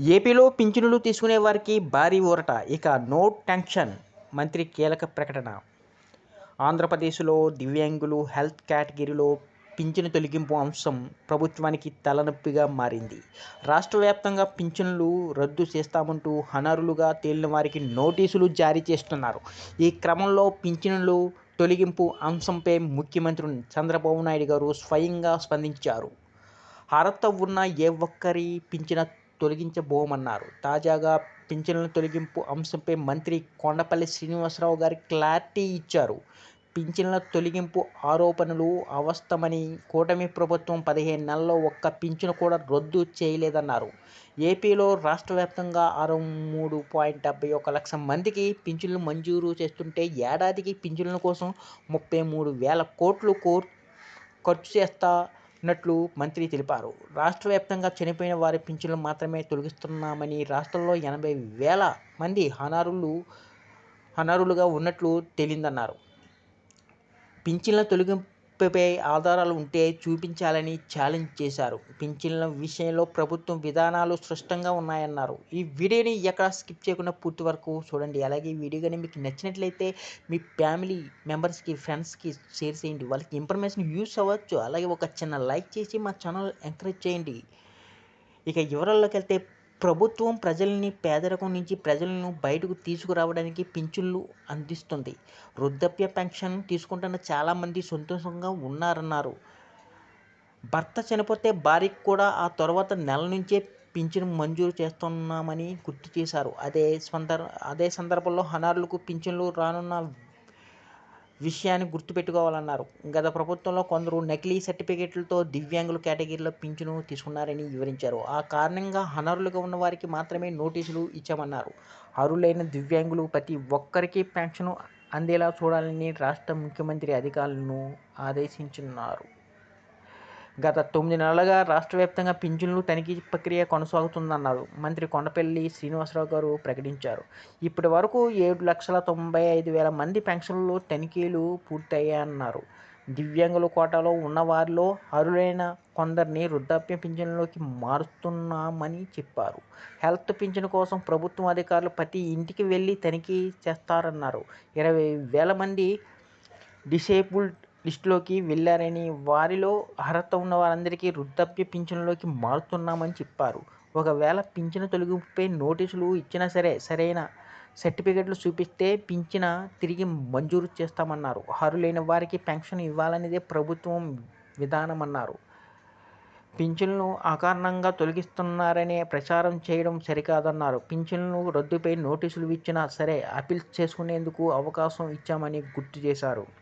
ఏపీలో పింఛనులు తీసుకునే వారికి భారీ ఊరట. ఇక నో టెన్షన్. మంత్రి కీలక ప్రకటన. ఆంధ్రప్రదేశ్లో దివ్యాంగులు హెల్త్ కేటగిరీలో పింఛను తొలగింపు అంశం ప్రభుత్వానికి తలనొప్పిగా మారింది. రాష్ట్ర వ్యాప్తంగా పింఛన్లు రద్దు చేస్తామంటూ హనరులుగా తేలిన వారికి నోటీసులు జారీ చేస్తున్నారు. ఈ క్రమంలో పింఛనులు తొలగింపు అంశంపై ముఖ్యమంత్రి చంద్రబాబు నాయుడు గారు స్వయంగా స్పందించారు. అర్హత ఉన్న ఏ ఒక్కరి పింఛన తొలగించబోమన్నారు. తాజాగా పింఛన్ల తొలగింపు అంశంపై మంత్రి కొండపల్లి శ్రీనివాసరావు గారు క్లారిటీ ఇచ్చారు. పింఛన్ల తొలగింపు ఆరోపణలు అవాస్తవమని కూటమి ప్రభుత్వం పదిహేను నెలల్లో ఒక్క పింఛను కూడా రద్దు చేయలేదన్నారు. ఏపీలో రాష్ట్ర వ్యాప్తంగా అరవై మూడు పాయింట్ డెబ్బై ఒక లక్ష మందికి పింఛన్లు మంజూరు చేస్తుంటే ఏడాదికి పింఛన్ల కోసం ముప్పై మూడు వేల కోట్లు కోర్ ఖర్చు ఉన్నట్లు మంత్రి తెలిపారు. రాష్ట్ర వ్యాప్తంగా చనిపోయిన వారి పింఛన్లు మాత్రమే తొలగిస్తున్నామని రాష్ట్రంలో ఎనభై వేల మంది అనర్హులు అనర్హులుగా ఉన్నట్లు తేలిందన్నారు. పింఛన్ల తొలగింపుపై ఆధారాలు ఉంటే చూపించాలని ఛాలెంజ్ చేశారు. పింఛన్ల విషయంలో ప్రభుత్వం విధానాలు స్పష్టంగా ఉన్నాయన్నారు. ఈ వీడియోని ఎక్కడ స్కిప్ చేయకుండా పూర్తి వరకు చూడండి. అలాగే ఈ వీడియో కానీ మీకు నచ్చినట్లయితే మీ ఫ్యామిలీ మెంబర్స్కి ఫ్రెండ్స్కి షేర్ చేయండి. వాళ్ళకి ఇన్ఫర్మేషన్ యూస్ అవ్వచ్చు. అలాగే ఒక చిన్న లైక్ చేసి మా ఛానల్ ఎంకరేజ్ చేయండి. ఇక వివరాల్లోకి వెళ్తే ప్రభుత్వం ప్రజల్ని పేదరికం నుంచి ప్రజలను బయటకు తీసుకురావడానికి పింఛన్లు అందిస్తుంది. వృద్ధాప్య పెన్షన్ తీసుకుంటున్న చాలామంది సంతోషంగా ఉన్నారన్నారు. భర్త చనిపోతే భార్యకు కూడా ఆ తర్వాత నెల నుంచే పింఛను మంజూరు చేస్తున్నామని గుర్తు చేశారు. అదే సందర్ అదే సందర్భంలో అనర్హులకు పింఛన్లు రానున్న విషయాన్ని గుర్తుపెట్టుకోవాలన్నారు. గత ప్రభుత్వంలో కొందరు నకిలీ సర్టిఫికేట్లతో దివ్యాంగుల కేటగిరీలో పింఛను తీసుకున్నారని వివరించారు. ఆ కారణంగా అనర్హులుగా ఉన్న వారికి మాత్రమే నోటీసులు ఇచ్చామన్నారు. అర్హులైన దివ్యాంగులు ప్రతి ఒక్కరికి పెన్షన్ అందేలా చూడాలని రాష్ట్ర ముఖ్యమంత్రి అధికారులను ఆదేశించున్నారు గత తొమ్మిది నెలలుగా రాష్ట్ర వ్యాప్తంగా పింఛన్లు తనిఖీ ప్రక్రియ కొనసాగుతుందన్నారు. మంత్రి కొండపల్లి శ్రీనివాసరావు గారు ప్రకటించారు. ఇప్పటి వరకు ఏడు లక్షల తొంభై ఐదు వేల మంది పెన్షన్లు తనిఖీలు పూర్తయ్యాయన్నారు. దివ్యాంగుల కోటాలో ఉన్నవారిలో అర్హులైన కొందరిని వృద్ధాప్య పింఛన్లోకి మారుస్తున్నామని చెప్పారు. హెల్త్ పింఛన్ కోసం ప్రభుత్వం అధికారులు ప్రతి ఇంటికి వెళ్ళి తనిఖీ చేస్తారన్నారు. ఇరవై వేల మంది డిసేబుల్డ్ లిస్టులోకి వెళ్ళారని వారిలో అర్హత ఉన్న వారందరికీ వృద్ధాప్య పింఛన్లోకి మారుతున్నామని చెప్పారు. ఒకవేళ పింఛను తొలగింపుపై నోటీసులు ఇచ్చినా సరే సరైన సర్టిఫికెట్లు చూపిస్తే పింఛన తిరిగి మంజూరు చేస్తామన్నారు. అర్హులైన వారికి పెన్షన్ ఇవ్వాలనేదే ప్రభుత్వం విధానమన్నారు. పింఛన్లను అకారణంగా తొలగిస్తున్నారనే ప్రచారం చేయడం సరికాదన్నారు. పింఛన్లు రద్దుపై నోటీసులు ఇచ్చినా సరే అప్పీల్ చేసుకునేందుకు అవకాశం ఇచ్చామని గుర్తు చేశారు.